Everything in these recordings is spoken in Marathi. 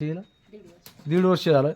दीड वर्ष झालं.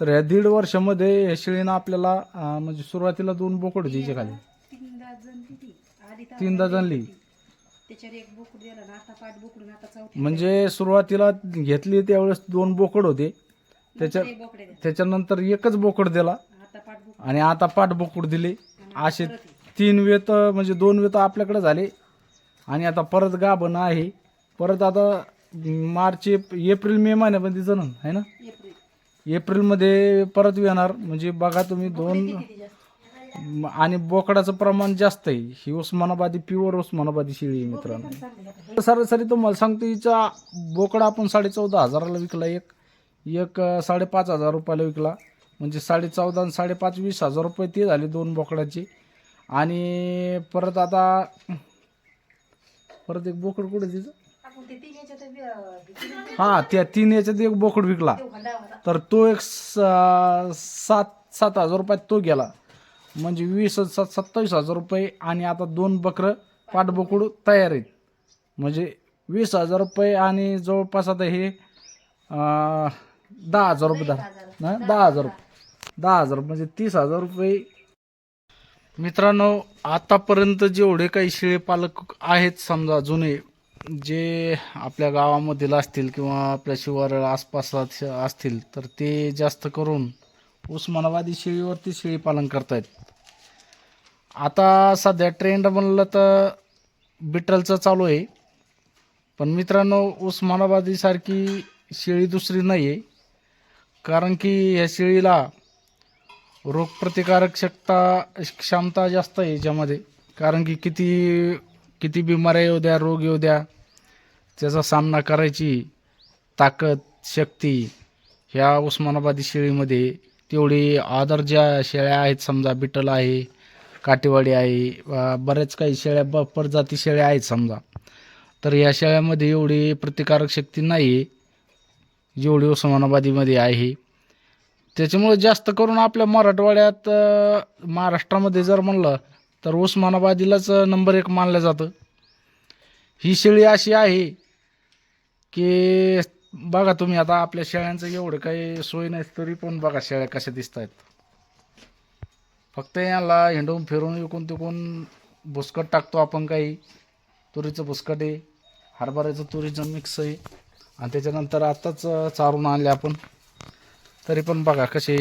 तर ह्या दीड वर्षामध्ये ह्या शेळीनं आपल्याला अं, म्हणजे सुरुवातीला दोन बोकड द्यायचे खाली तीनदा जणली ती. आधी तर तीनदा जणली. त्याच्यावर एक बोकड दिला ना आता पाठ बोकडून आता चौथी म्हणजे सुरुवातीला घेतली त्यावेळेस दोन बोकड होते. त्याच्या बोकडे त्याच्यानंतर एकच बोकड दिला. आता पाठ बोकड. आणि आता पाठ बोकड दिले. असे ये. तीन वेत म्हणजे दोन वेत आपल्याकडे झाले. आणि आता परत गाभण आहे. परत आता मार्च एप- एप्रिल मे महिन्यामध्ये जणन आहे ना? एप्रिल. एप्रिलमध्ये परत येणार. म्हणजे बघा तुम्ही दोन म- आणि बोकडाचं प्रमाण जास्त आहे. ही उस्मानाबादी प्युअर उस्मानाबादी शेळी आहे मित्रांनो. सरासरी तुम्हाला सांगतो हिचा बोकडा आपण साडे चौदा हजाराला विकला एक. एक अं, साडेपाच हजार रुपयाला विकला. म्हणजे साडे चौदा आणि साडेपाच वीस हजार रुपये ते झाले दोन बोकडाचे. आणि परत आता परत एक बोकड कुठे तिचं? हा हां त्या तीन याच्यात एक बोकड विकला. तर तो एक स- सात सात हजार रुपयात तो गेला. म्हणजे वीस सात सत्तावीस हजार रुपये आणि आता दोन बकरं पाठबोकड तयार आहेत. म्हणजे वीस हजार रुपये आणि जवळपास आता हे दहा हजार रुपये दहा ना दहा हजार रुपये. दहा हजार म्हणजे तीस हजार रुपये. मित्रांनो आतापर्यंत जेवढे काही शेळे पालक आहेत समजा जुने जे आपल्या गावामधील असतील किंवा आपल्या शिवार आसपासात असतील तर ते जास्त करून उस्मानाबादी शेळीवरती शेळीपालन करतायत. आता सध्या ट्रेंड म्हणलं तर बिटलचं चालू आहे. पण मित्रांनो उस्मानाबादीसारखी शेळी दुसरी नाही आहे कारण की ह्या शेळीला रोगप्रतिकारक शक्ता क्षमता जास्त आहे याच्यामध्ये. कारण की किती किती बिमाऱ्या येऊ द्या रोग येऊ द्या. त्याचा सामना करायची ताकद शक्ती ह्या उस्मानाबादी शेळीमध्ये तेवढी आदर ज्या शेळ्या आहेत समजा बिटल आहे काटेवाडी आहे बऱ्याच काही शेळ्या ब प्रजाती शेळ्या आहेत समजा. तर या शेळ्यामध्ये एवढी प्रतिकारक शक्ती नाही जेवढी उस्मानाबादीमध्ये आहे. त्याच्यामुळे जास्त करून आपल्या मराठवाड्यात महाराष्ट्रामध्ये जर म्हणलं तर उस्मानाबादीलाच नंबर एक मानलं जातं. ही शेळी अशी आहे की बघा तुम्ही आता आपल्या शेळ्यांचं एवढं काही सोय नाही तरी पण बघा शेळ्या कशा दिसत आहेत फक्त याला हिंडून फिरून विकून तिकून भुसकट टाकतो आपण काही. तुरीचं भुसकट आहे हरभऱ्याचं तुरीचं मिक्स आहे. आणि त्याच्यानंतर आत्ताच चारून आणले आपण. तरी पण बघा कसे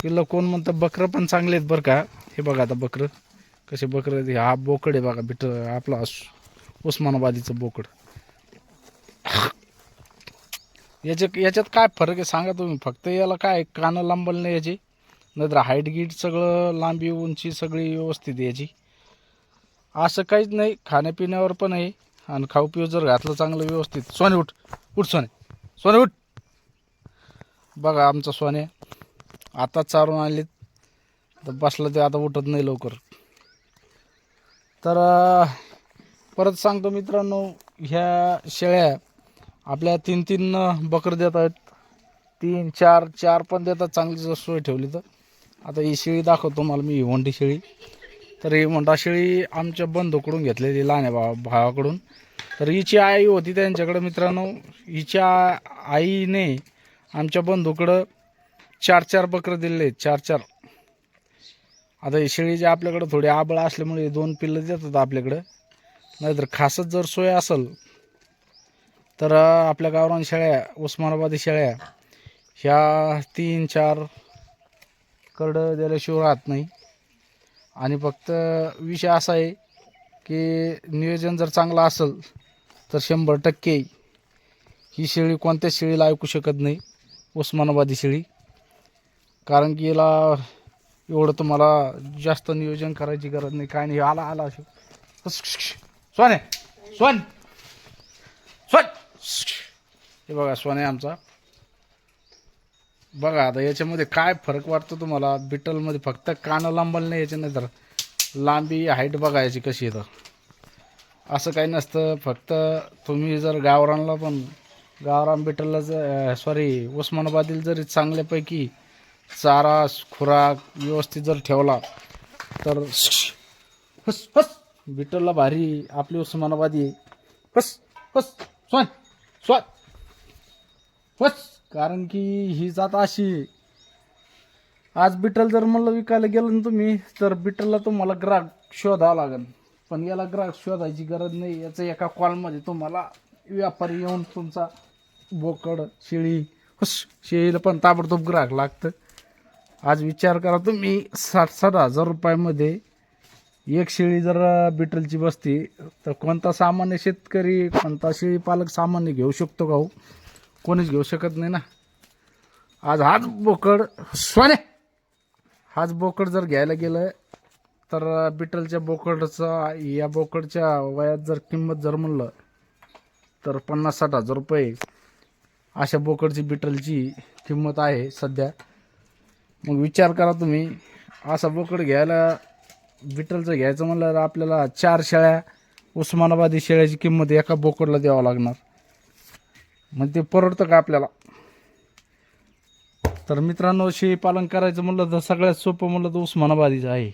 किल्लं कोण म्हणतं बकरं पण चांगले आहेत बरं का. हे बघा आता बकरं कसे बकरं हा बोकड आहे बघा बिट आपला उस्मानाबादीचं बोकड. याचे याच्यात काय फरक आहे? सांगा तुम्ही. फक्त याला काय कानं लांबल नाही याची? नाहीतर हाईट गीट सगळं लांबी उंची सगळी व्यवस्थित याची. असं काहीच नाही. खाण्यापिण्यावर पण आहे. आणि खाऊ पिऊ जर घातलं चांगलं व्यवस्थित. सोने उठ. उठ सोने. सोने उठ. बघा आमचा सोने. आता चारून आणले तर बसलं ते आता उठत नाही लवकर. तर परत सांगतो मित्रांनो ह्या शेळ्या आपल्या तीन तीन बकर देत आहेत. तीन चार चार पण देतात. चांगली जर सोय ठेवली तर. आता ही शेळी दाखवतो मला मी हिवंडी शेळी. तर ही होंडा शेळी आमच्या बंधूकडून घेतलेली लहान्या भावा भावाकडून. तर हिची आई होती त्यांच्याकडं मित्रांनो. हिच्या आईने आमच्या बंधूकडं चार चार बकरं दिलेले आहेत. चार चार. आता ही शेळी जी आपल्याकडं थोडी आबळ असल्यामुळे दोन पिल्लं देतात आपल्याकडं. नाहीतर खासच जर सोय असेल तर आपल्या गावरान शेळ्या उस्मानाबादी शेळ्या ह्या तीन चार करडं दिल्याशिवाय राहत नाही. आणि फक्त विषय असा आहे की नियोजन जर चांगलं असेल तर शंभर टक्के ही शेळी कोणत्याच शेळीला ऐकू शकत नाही उस्मानाबादी शेळी. कारण की याला एवढं तुम्हाला जास्त नियोजन करायची गरज नाही. काय नाही आला आला अशी सोने सोन सोन. हे बघा सोने आमचा. बघा आता याच्यामध्ये काय फरक वाटतो तुम्हाला? बिटलमध्ये फक्त कानं लांबल नाही याच्या नाही तर लांबी हाईट बघा याची कशी येतं असं काही नसतं फक्त तुम्ही जर गावरानला पण गावरान बिटलला जर सॉरी उस्मानाबादील जरी चांगल्यापैकी चारा खुराक व्यवस्थित जर ठेवला तर हस हस बिटलला भारी आपली उस्मानाबादी आहे. हस हस स्वान स्वात. बस कारण की ही जात अशी आज बिटल जर म्हणलं विकायला गेलं ना तुम्ही तर बिटलला तुम्हाला ग्राहक शोधावं लागेल. पण याला ग्राहक शोधायची गरज नाही याचं एका कॉलमध्ये तुम्हाला व्यापारी येऊन तुमचा बोकड शेळी हुस शेळीला पण ताबडतोब ग्राहक लागतं. आज विचार करा तुम्ही साठ साठ हजार रुपयामध्ये एक शेळी जर बिटलची बसती तर कोणता सामान्य शेतकरी कोणता शेळी पालक सामान्य घेऊ शकतो का हो? कोणीच घेऊ शकत नाही ना. आज हाच बोकड सोने! हाच बोकड जर घ्यायला गेलं तर बिटलच्या बोकडचा या बोकडच्या वयात जर किंमत जर म्हणलं तर पन्नास साठ हजार रुपये अशा बोकडची बिटलची किंमत आहे सध्या. मग विचार करा तुम्ही असा बोकड घ्यायला बिटलचं घ्यायचं म्हणलं तर आपल्याला चार शेळ्या उस्मानाबादी शेळ्याची किंमत एका बोकडला द्यावं लागणार. मग ते परवडतं का आपल्याला? तर मित्रांनो शेळी पालन करायचं म्हणलं तर सगळ्यात सोपं म्हणलं तर उस्मानाबादीचं आहे.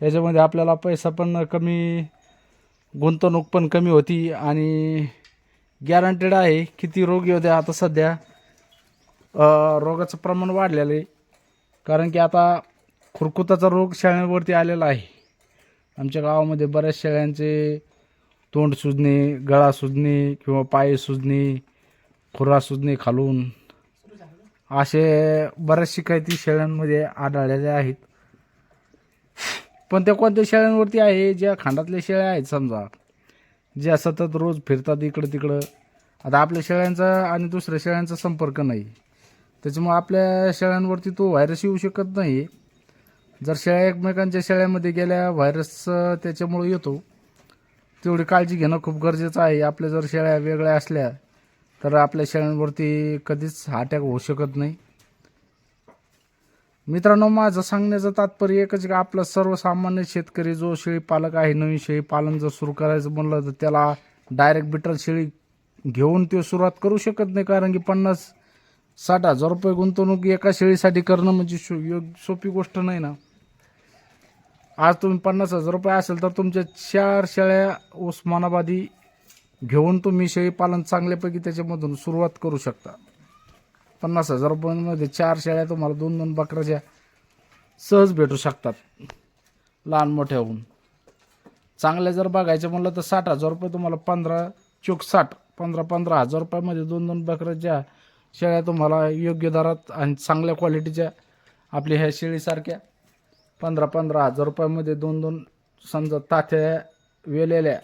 याच्यामध्ये आपल्याला पैसा पण कमी गुंतवणूक पण कमी होती आणि गॅरंटेड आहे किती रोग येऊ द्या आता सध्या. रोगाचं प्रमाण वाढलेलं आहे. कारण की आता खुरकुताचा रोग शेळ्यांवरती आलेला आहे. आमच्या गावामध्ये बऱ्याच शेळ्यांचे तोंड सुजणे गळा सुजणे किंवा पाय सुजणे खुरा सुजणे खालून असे बऱ्याचशी काही ती शेळ्यांमध्ये आढळलेले आहेत. पण त्या कोणत्या शेळ्यांवरती आहे? ज्या खांडातल्या शेळ्या आहेत समजा ज्या सतत रोज फिरतात इकडं तिकडं आता आपल्या शेळ्यांचा आणि दुसऱ्या शेळ्यांचा संपर्क नाही. त्याच्यामुळे आपल्या शेळ्यांवरती तो व्हायरस येऊ शकत नाही. जर शेळ्या एकमेकांच्या शेळ्यामध्ये गेल्या व्हायरस त्याच्यामुळं येतो. तेवढी काळजी घेणं खूप गरजेचं आहे. आपल्या जर शेळ्या वेगळ्या असल्या तर आपल्या शेळ्यांवरती कधीच अटॅक होऊ शकत नाही. मित्रांनो माझं सांगण्याचं तात्पर्य एकच की आपला सर्वसामान्य शेतकरी जो शेळी पालक आहे नवीन शेळी पालन जर सुरू करायचं म्हणलं तर त्याला डायरेक्ट बिटल शेळी घेऊन ते सुरुवात करू शकत नाही. कारण की पन्नास साठ हजार रुपये गुंतवणूक एका शेळीसाठी करणं म्हणजे शो योग सोपी गोष्ट नाही ना. आज तुम्ही पन्नास हजार रुपये असेल तर तुमच्या चार शेळ्या उस्मानाबादी घेऊन तुम्ही शेळीपालन चांगल्यापैकी त्याच्यामधून सुरुवात करू शकता. पन्नास हजार रुपयांमध्ये चार शेळ्या तुम्हाला दोन दोन बकऱ्याच्या सहज भेटू शकतात. लहान मोठ्या होऊन. चांगल्या जर बघायचं म्हणलं तर साठ हजार रुपये तुम्हाला पंधरा चोक साठ पंधरा पंधरा हजार रुपयामध्ये दोन दोन बकऱ्याच्या शेळ्या तुम्हाला योग्य दरात आणि चांगल्या क्वालिटीच्या आपल्या ह्या शेळीसारख्या पंधरा पंधरा हजार रुपयामध्ये दोन दोन समजा तात्या वेलेल्या.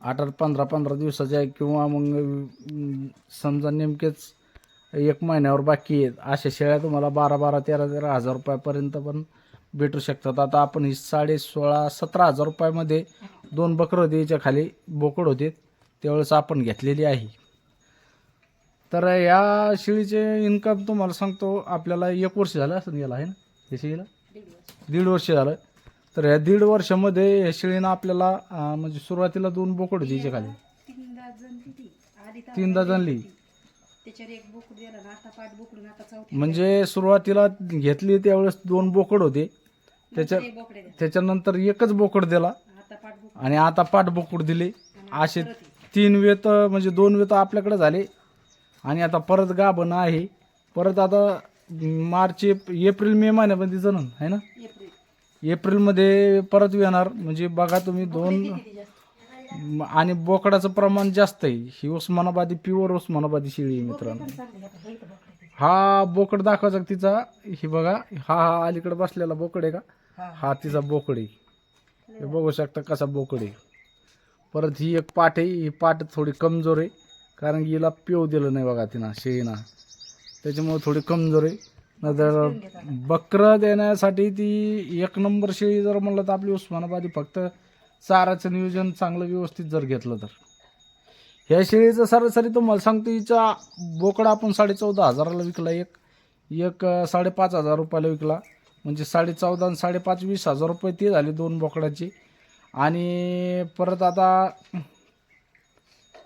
आठ आठ पंधरा पंधरा दिवसाच्या किंवा मग समजा नेमकेच एक महिन्यावर बाकी आहेत. अशा शेळ्या तुम्हाला बारा बारा तेरा तेरा हजार रुपयापर्यंत पण भेटू शकतात. आता आपण ही साडे सोळा सतरा हजार रुपयामध्ये दोन बकरं द्यायच्या खाली बोकड होते. त्यावेळेस आपण घेतलेली आहे. तर या शेळीचे इन्कम तुम्हाला सांगतो आपल्याला एक वर्ष झालं असं गेला आहे ना? या शेळीला? दीड वर्ष झालं. तर या दीड वर्षामध्ये या शेळीनं आपल्याला अं, म्हणजे सुरुवातीला दोन बोकड होती खाली. तीनदा जणली ती. आधी तर तीनदा जणली. त्याच्यावर एक बोकड दिला ना आता पाठ बोकडून आता चौथ्या म्हणजे सुरुवातीला घेतली त्यावेळेस दोन बोकड होते. त्याच्या नंतर एक बोकडे द्या त्याच्यानंतर एकच बोकड दिला. आता पाठ बोकड. आणि आता पाठ बोकड दिले. असे तीन वेत म्हणजे दोन वेत आपल्याकडे झाले. आणि आता परत गाभण आहे. परत आता मार्च एप- एप्रिल मे महिन्यामध्ये जण आहे ना? एप्रिल. एप्रिलमध्ये परत येणार. म्हणजे बघा तुम्ही दोन किती जास्त? म- आणि बोकडाचं प्रमाण जास्त आहे. ही उस्मानाबादी प्युअर उस्मानाबादी शेळी आहे मित्रांनो. चांगली आता इथं. हा बोकड दाखवायचा का तिचा? ही बघा हा हा अलीकडे बसलेला बोकड आहे का? हा. हा तिचा बोकड आहे. हे बघू शकता कसा बोकड आहे. परत ही एक पाठ आहे. ही पाठ थोडी कमजोर आहे. कारण की हिला पिऊ दिलं नाही बघा तिनं शेळीना. त्याच्यामुळे थोडी कमजोर आहे. नंतर बकरं देण्यासाठी ती एक नंबर शेळी जर म्हणलं तर आपली उस्मानाबादी फक्त चाराचं नियोजन चांगलं व्यवस्थित जर घेतलं तर. ह्या शेळीचं सरासरी तुम्हाला सांगतो हिचा बोकडा आपण साडेचौदा हजाराला विकला एक. एक साडेपाच हजार रुपयाला विकला. म्हणजे साडे चौदा आणि साडेपाच वीस हजार रुपये ते झाले दोन बोकडाची. आणि परत आता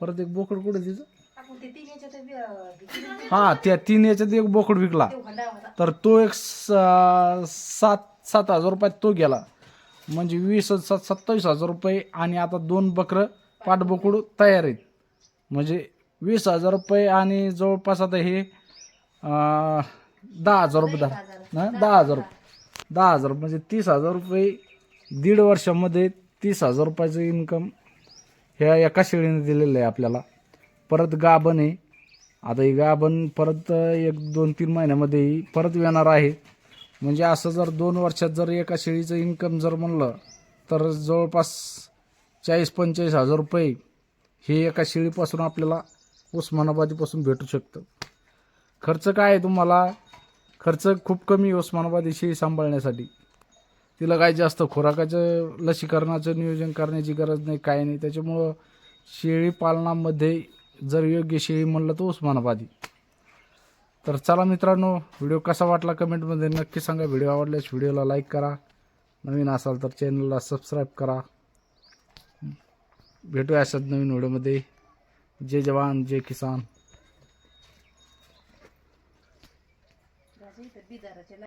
परत एक बोकड कुठे तिचं आपण ते तीन याच्यात बी, अं, हा हां त्या तीन याच्यात एक बोकड विकला. तर तो एक स- सात सात हजार रुपयात तो गेला. म्हणजे वीस सात सत्तावीस हजार रुपये आणि आता दोन बकरं पाठबोकड तयार आहेत. म्हणजे वीस हजार रुपये आणि जवळपास आता हे अं, दहा हजार रुपये धरा. ना दहा हजार रुपये. दहा हजार म्हणजे तीस हजार रुपये दीड वर्षामध्ये तीस हजार रुपयाचं इन्कम ह्या एका शेळीने दिलेलं आहे आपल्याला. परत गाभण आहे. आता ही गाभण परत एक दोन तीन महिन्यामध्ये परत येणार आहे. म्हणजे असं जर दोन वर्षात जर एका शेळीचं इन्कम जर म्हणलं तर जवळपास चाळीस पंचेचाळीस हजार रुपये हे एका शेळीपासून आपल्याला उस्मानाबादीपासून भेटू शकतं. खर्च काय आहे तुम्हाला? खर्च खूप कमी उस्मानाबादी शेळी सांभाळण्यासाठी. तिला काय जास्त खुराकाचं लसीकरणाचं नियोजन करण्याची गरज नाही काय नाही. त्याच्यामुळं शेळी पालनामध्ये जर योग्य शेळी म्हणलं तर उस्मानाबादी. तर चला मित्रांनो व्हिडिओ कसा वाटला कमेंटमध्ये नक्की सांगा. व्हिडिओ आवडल्यास व्हिडिओला लाईक करा. नवीन असाल तर चॅनलला सबस्क्राईब करा. भेटूया अशाच नवीन व्हिडिओमध्ये. जय जवान जय किसान.